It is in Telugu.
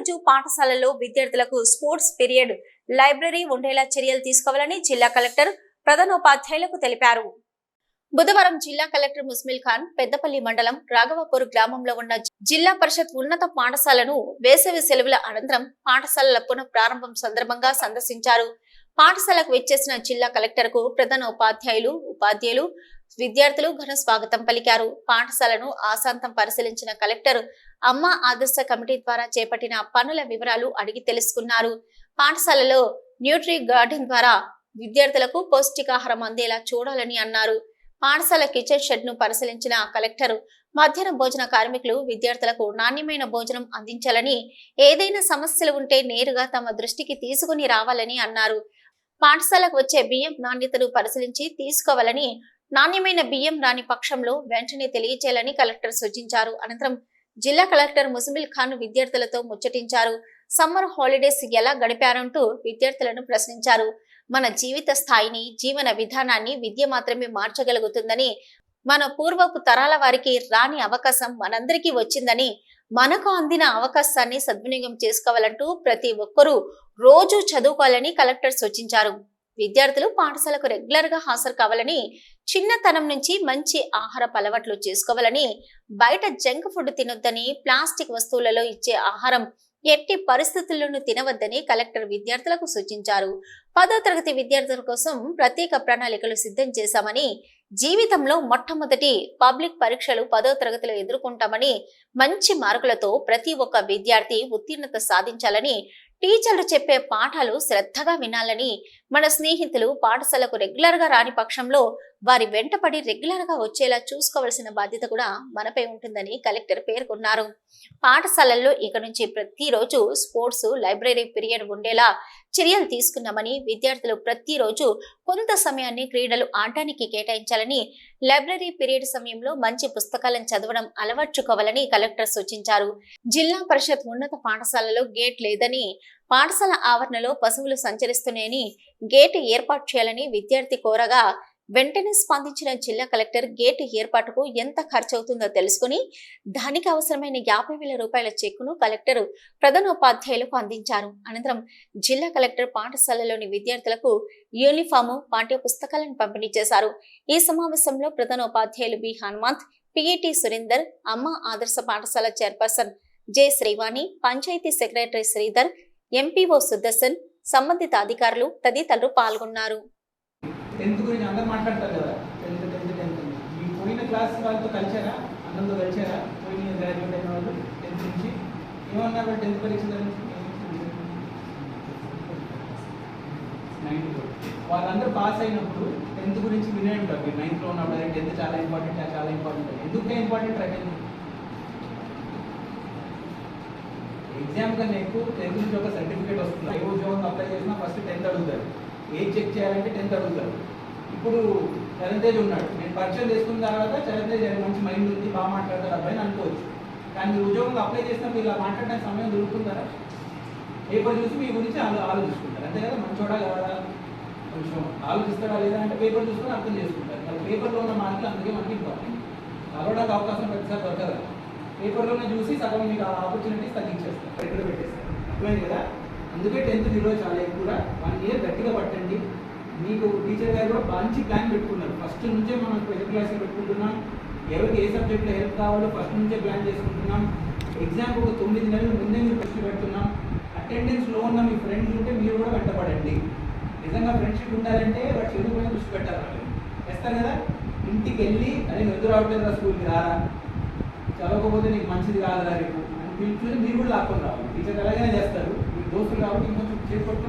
ప్రతిరోజు పాఠశాలలో విద్యార్థులకు స్పోర్ట్స్ పీరియడ్ లైబ్రరీ ఉండేలా చర్యలు తీసుకోవాలని జిల్లా కలెక్టర్ ప్రధానోపాధ్యాయులకు తెలిపారు. బుధవారం జిల్లా కలెక్టర్ ముస్మిల్ ఖాన్ పెద్దపల్లి మండలం రాఘవపూర్ గ్రామంలో ఉన్న జిల్లా పరిషత్ ఉన్నత పాఠశాలను వేసవి సెలవుల అనంతరం పాఠశాలల పునఃప్రారంభం సందర్భంగా సందర్శించారు. పాఠశాలకు వచ్చేసిన జిల్లా కలెక్టర్కు ప్రధాన ఉపాధ్యాయులు ఉపాధ్యాయులు విద్యార్థులు ఘన స్వాగతం పలికారు. పాఠశాలను ఆశాంతం పరిశీలించిన కలెక్టర్ అమ్మ ఆదర్శ కమిటీ ద్వారా చేపట్టిన పనుల వివరాలు అడిగి తెలుసుకున్నారు. పాఠశాలలో న్యూట్రీ గార్డెన్ ద్వారా విద్యార్థులకు పౌష్టికాహారం అందేలా చూడాలని అన్నారు. పాఠశాల కిచెన్ షెడ్ను పరిశీలించిన కలెక్టర్ మధ్యాహ్న భోజన కార్మికులు విద్యార్థులకు నాణ్యమైన భోజనం అందించాలని ఏదైనా సమస్యలు ఉంటే నేరుగా తమ దృష్టికి తీసుకుని రావాలని అన్నారు. పాఠశాలకు వచ్చే బియ్యం నాణ్యతను పరిశీలించి తీసుకోవాలని నాణ్యమైన బియ్యం రాని పక్షంలో వెంటనే తెలియచేయాలని కలెక్టర్ సూచించారు. అనంతరం జిల్లా కలెక్టర్ ముజమిల్ ఖాన్ విద్యార్థులతో ముచ్చటించారు. సమ్మర్ హాలిడేస్ ఎలా గడిపారంటూ విద్యార్థులను ప్రశ్నించారు. మన జీవిత స్థాయిని జీవన విధానాన్ని విద్య మాత్రమే మార్చగలుగుతుందని మన పూర్వపు తరాల వారికి రాని అవకాశం మనందరికీ వచ్చిందని మనకు అందిన అవకాశాన్ని సద్వినియోగం చేసుకోవాలంటూ ప్రతి ఒక్కరూ రోజు చదువుకోవాలని కలెక్టర్ సూచించారు. విద్యార్థులు పాఠశాలకు రెగ్యులర్గా హాజరు కావాలని చిన్నతనం నుంచి మంచి ఆహార అలవాట్లు చేసుకోవాలని బయట జంక్ ఫుడ్ తినొద్దని ప్లాస్టిక్ వస్తువులలో ఇచ్చే ఆహారం ఎట్టి పరిస్థితుల్లోనూ తినవద్దని కలెక్టర్ విద్యార్థులకు సూచించారు. పదో తరగతి విద్యార్థుల కోసం ప్రత్యేక ప్రణాళికలు సిద్ధం చేశామని జీవితంలో మొట్టమొదటి పబ్లిక్ పరీక్షలు పదో తరగతిలో ఎదుర్కొంటామని మంచి మార్కులతో ప్రతి ఒక్క విద్యార్థి ఉత్తీర్ణత సాధించాలని టీచర్లు చెప్పే పాఠాలు శ్రద్ధగా వినాలని మన స్నేహితులు పాఠశాలకు రెగ్యులర్గా రాని పక్షంలో వారి వెంటపడి రెగ్యులర్గా వచ్చేలా చూసుకోవాల్సిన బాధ్యత కూడా మనపై ఉంటుందని కలెక్టర్ పేర్కొన్నారు. పాఠశాలల్లో ఇక నుంచి ప్రతిరోజు స్పోర్ట్స్ లైబ్రరీ పీరియడ్ ఉండేలా చర్యలు తీసుకున్నామని విద్యార్థులు ప్రతిరోజు కొంత సమయాన్ని క్రీడలు ఆడటానికి కేటాయించాలని లైబ్రరీ పీరియడ్ సమయంలో మంచి పుస్తకాలను చదవడం అలవర్చుకోవాలని కలెక్టర్ సూచించారు. జిల్లా పరిషత్ ఉన్నత పాఠశాలలో గేట్ లేదని పాఠశాల ఆవరణలో పశువులు సంచరిస్తున్నాయని గేట్ ఏర్పాటు చేయాలని విద్యార్థి కోరగా వెంటనే స్పందించిన జిల్లా కలెక్టర్ గేటు ఏర్పాటుకు ఎంత ఖర్చవుతుందో తెలుసుకుని దానికి అవసరమైన యాభై వేల రూపాయల చెక్కును కలెక్టర్ ప్రధానోపాధ్యాయులకు అందించారు. అనంతరం జిల్లా కలెక్టర్ పాఠశాలలోని విద్యార్థులకు యూనిఫాము పాఠ్య పుస్తకాలను పంపిణీ చేశారు. ఈ సమావేశంలో ప్రధానోపాధ్యాయులు బి. హనుమంత్ పిఈటి సురేందర్ అమ్మ ఆదర్శ పాఠశాల chairperson J. Srivani panchayat secretary Sridhar MPO Sudarshan సంబంధిత అధికారులు తదితరులు పాల్గొన్నారు. టెన్త్ గురించి అందరు మాట్లాడతారు కదా. టెన్త్ టెన్త్ టెన్త్ మీ పోయిన క్లాస్ వాళ్ళతో కలిసారా అందరితో కలిసారా పోయిన గ్రాడ్యుయేట్ అయిన వాళ్ళు టెన్త్ నుంచి? ఏమన్నారు టెన్త్ పరీక్ష నైన్త్ వాళ్ళందరూ పాస్ అయినప్పుడు టెన్త్ గురించి వినే ఉంటారు మీరు నైన్త్లో ఉన్నప్పుడు టెన్త్ చాలా ఇంపార్టెంట్ చాలా ఇంపార్టెంట్ ఎందుకు ఇంపార్టెంట్ టెన్త్? ఎగ్జామ్ కన్నా ఎక్కువ టెన్త్ నుంచి ఒక సర్టిఫికేట్ వస్తుంది. ఏ ఉద్యోగం అప్లై చేసినా ఫస్ట్ టెన్త్ అడుగుతారు. ఏం చెక్ చేయాలంటే టెన్త్ అడుగుతారు. ఇప్పుడు చరణ్తేజ్ ఉన్నాడు. నేను పరిచయం చేసుకున్న తర్వాత చరణ్తేజ్ మంచి మైండ్ ఉంది బాగా మాట్లాడతారు అబ్బాయి అని అనుకోవచ్చు. కానీ మీరు ఉద్యోగంలో అప్లై చేసినప్పుడు ఇలా మాట్లాడడానికి సమయం దొరుకుతుందా? పేపర్ చూసి మీ గురించి ఆలో ఆలోచించుకుంటారు అంతే కదా? మంచోడా కాదా? కొంచెం ఆలోచిస్తారా లేదా అంటే పేపర్ చూసుకొని అర్థం చేసుకుంటారు. మరి పేపర్లో ఉన్న మార్కులు అందుకే మనకి ఇంపార్టెంట్ కలవడానికి అవకాశం ప్రతిసారి దొరకదు. పేపర్లోనే చూసి సగం మీకు ఆ ఆపర్చునిటీస్ తగ్గించేస్తారు. ఎక్కడ పెట్టేస్తారు. అర్థమైంది కదా? అందుకే టెన్త్ విలువ చాలా ఎక్కువ వన్ ఇయర్ గట్టిగా పట్టండి. మీకు టీచర్ గారు కూడా మంచి ప్లాన్ పెట్టుకున్నారు. ఫస్ట్ నుంచే మనం స్పెషల్ క్లాస్ పెట్టుకుంటున్నాం. ఎవరికి ఏ సబ్జెక్ట్లో హెల్ప్ కావాలో ఫస్ట్ నుంచే ప్లాన్ చేసుకుంటున్నాం. ఎగ్జామ్ ఒక తొమ్మిది నెలల ముందే మీరు దృష్టి పెడుతున్నాం. అటెండెన్స్లో ఉన్న మీ ఫ్రెండ్స్ ఉంటే మీరు కూడా వెంటపడండి. నిజంగా ఫ్రెండ్షిప్ ఉండాలంటే వాడు చదువు పైన దృష్టి పెట్టాలి వాళ్ళు. కదా? ఇంటికి వెళ్ళి అరే నువ్వు ఎదురు రావట్లేదు రా స్కూల్కి రారా? చదవకపోతే నీకు మంచిది కాదురా రేపు. అని పిలుచుకుని మీరు కూడా లాక్కొని రావాలి. టీచర్ ఎలాగైనా చేస్తారు. दोस्तों आपकी